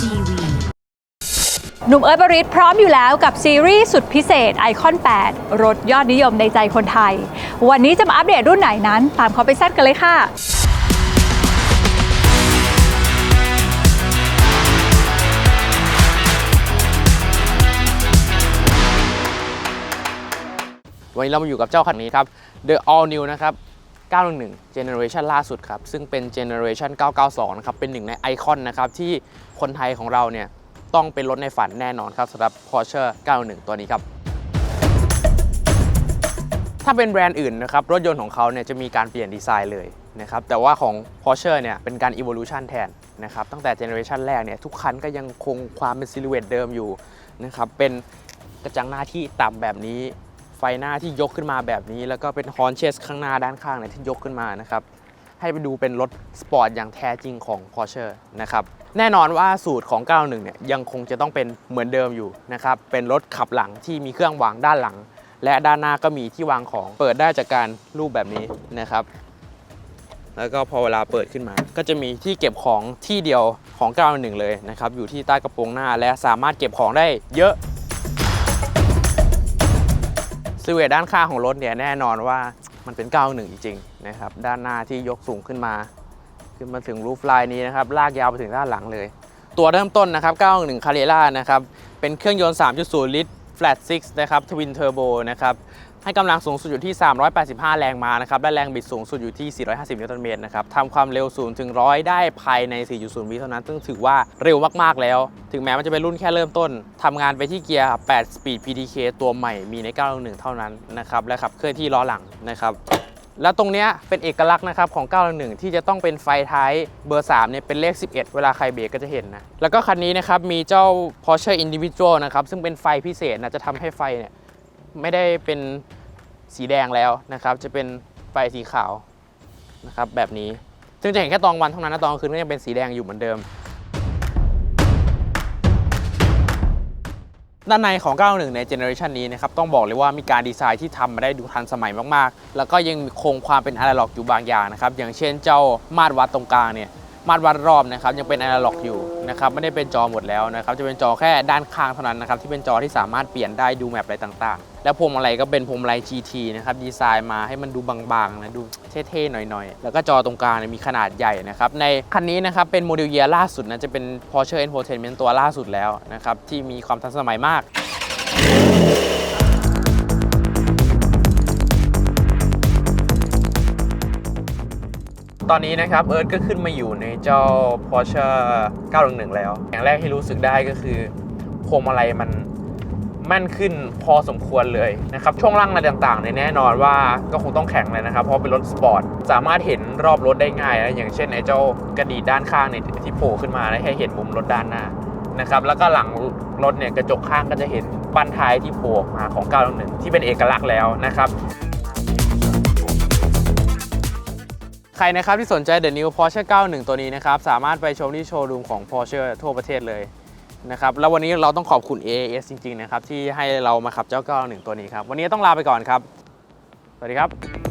TV หนุ่มเอิร์ธบริษพร้อมอยู่แล้วกับซีรีส์สุดพิเศษไอคอน 8 รถยอดนิยมในใจคนไทย วันนี้จะมาอัปเดตรุ่นไหนนั้น ตามเขาไปแซดกันเลยค่ะ วันนี้เรามาอยู่กับเจ้าคันนี้ครับ The All New นะครับ 911 Generation ล่าสุดครับ ซึ่งเป็น Generation 992 นะครับ เป็นหนึ่งในไอคอนนะครับ ที่คนไทยของเราเนี่ย ต้องเป็นรถในฝันแน่นอนครับสำหรับ Porsche 911 ตัวนี้ครับ ถ้าเป็นแบรนด์อื่นนะครับ รถยนต์ของเขาเนี่ยจะมีการเปลี่ยนดีไซน์เลยนะครับ แต่ว่าของ Porsche เนี่ยเป็นการ evolution แทนนะครับ ตั้งแต่เจเนอเรชันแรกเนี่ยทุกคันก็ยังคงความเป็นซิลูเวตเดิมอยู่นะครับ เป็นกระจังหน้าที่ต่ำแบบนี้ ไฟหน้าที่ยกขึ้นมาแบบนี้ แล้วก็เป็นฮอนเชสข้างหน้าด้านข้างเนี่ยที่ยกขึ้นมานะครับให้ไปดูเป็นรถสปอร์ตอย่างแท้จริงของ Porsche นะครับแน่นอนว่าสูตรของ 91 เนี่ยยังคงจะต้องเป็นเหมือนเดิมอยู่นะครับเป็นรถขับหลังที่มีเครื่องวางด้านหลัง และด้านหน้าก็มีที่วางของเปิดได้จากการรูปแบบนี้นะครับ แล้วก็พอเวลาเปิดขึ้นมา ก็จะมีที่เก็บของที่เดียวของ 91 เลยนะครับอยู่ที่ใต้กระโปรงหน้าและสามารถเก็บของได้เยอะ ซิลเวตด้านข้างของรถเนี่ยแน่นอนว่ามันเป็น 91 จริงๆนะครับด้านหน้าที่ยกสูงขึ้นมา ขึ้นมาถึงรูฟไลน์นี้นะครับลากยาวไปถึงด้านหลังเลย ตัวเริ่มต้นนะครับ 91 c a r r e r a นะครับเป็นเครื่องยนต์ 3.0 ลิตร flat 6 นะครับ twin turbo นะครับ ให้กำลังสูงสุดอยู่ที่ 385 แรงม้านะครับ และแรงบิดสูงสุดอยู่ที่ 450 นิวตันเมตรนะครับ ทำความเร็ว0ถึง100 ได้ภายใน 4.0 วิเท่านั้น ซึ่งถือว่าเร็วมาก ๆ แล้ว ถึงแม้มันจะเป็นรุ่นแค่เริ่มต้น ทำงานไปที่เกียร์ 8 Speed PTK ตัวใหม่ มีใน 911 เท่านั้นนะครับ และขับเคลื่อนที่ล้อหลังนะครับแล้วตรงนี้เป็นเอกลักษณ์นะครับของ 911 ที่จะต้องเป็นไฟท้ายเบอร์ 3 เนี่ยเป็นเลข 11 เวลาใครเบรกก็จะเห็นนะ แล้วก็คันนี้นะครับมีเจ้า Porsche Individual นะครับ ซึ่งเป็นไฟพิเศษนะ จะทำให้ไฟเนี่ยไม่ได้เป็น สีแดงแล้วนะครับ จะเป็นไฟสีขาวนะครับแบบนี้ ซึ่งจะเห็นแค่ตอนวันเท่านั้นนะตอนกลางคืนก็ยังเป็นสีแดงอยู่เหมือนเดิม ด้านในของ 91 ในเจเนอเรชันนี้นะครับ ต้องบอกเลยว่ามีการดีไซน์ที่ทำมาได้ดูทันสมัยมาก ๆ แล้วก็ยังคงความเป็นอนาล็อกอยู่บางอย่างนะครับ อย่างเช่นเจ้ามาตรวัดตรงกลางเนี่ย มาตรวัดรอบนะครับยังเป็นอนาล็อกอยู่นะครับไม่ได้เป็นจอหมดแล้วนะครับจะเป็นจอแค่ด้านข้างเท่านั้นนะครับที่เป็นจอที่สามารถเปลี่ยนได้ดูแมปอะไรต่างๆ แล้วพวงมาลัยก็เป็นพวงมาลัย GT นะครับดีไซน์มาให้มันดูบางๆนะดูเท่ๆหน่อยๆ แล้วก็จอตรงกลางมีขนาดใหญ่นะครับในคันนี้นะครับเป็นโมเดลเยียร์ล่าสุดนะจะเป็น Porsche Infotainment ตัวล่าสุดแล้วนะครับที่มีความทันสมัยมาก ตอนนี้นะครับเอิร์ธก็ขึ้นมาอยู่ในเจ้า Porsche 911 แล้ว อย่างแรกที่รู้สึกได้ก็คือพวงมาลัยมันแม่นขึ้นพอสมควรเลยนะครับ ช่วงล่างอะไรต่างๆเนี่ยแน่นอนว่าก็คงต้องแข็งเลยนะครับ เพราะเป็นรถสปอร์ต สามารถเห็นรอบรถได้ง่ายนะอย่างเช่นไอ้เจ้ากระดีด้านข้างเนี่ยที่โผล่ขึ้นมาให้เห็นมุมรถด้านหน้านะครับแล้วก็หลังรถเนี่ยกระจกข้างก็จะเห็นบันท้ายที่โผล่ออกมาของ911ที่เป็นเอกลักษณ์แล้วนะครับ ใครนะครับที่สนใจ The New Porsche 91 ตัวนี้นะครับสามารถไปชมที่โชว์รูมของ Porsche ทั่วประเทศเลยนะครับแล้ววันนี้เราต้องขอบคุณ AAS จริงๆนะครับที่ให้เรามาขับเจ้า 91 ตัวนี้ครับ วันนี้ต้องลาไปก่อนครับ สวัสดีครับ